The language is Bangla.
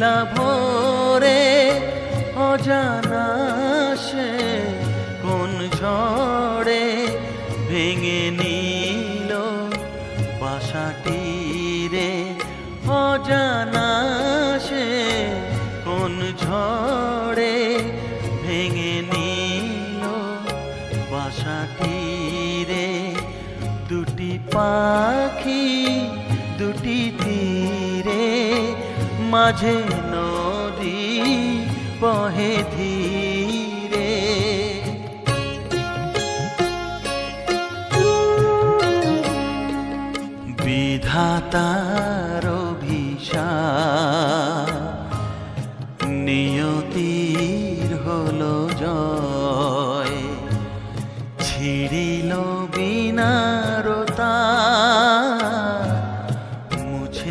নীলা ভোরে অজানা সে কোন ঝড়ে ভেঙে নিল বাসাটি রে অজানা সে কোন ঝড়ে ভেঙে নিল বাসাটি রে দুটি পাখি, দুটি মাঝে নদী বহে ধীরে। বিধাতার অভিশা নিয়তির হলো জয়। ছিড়িল বিনার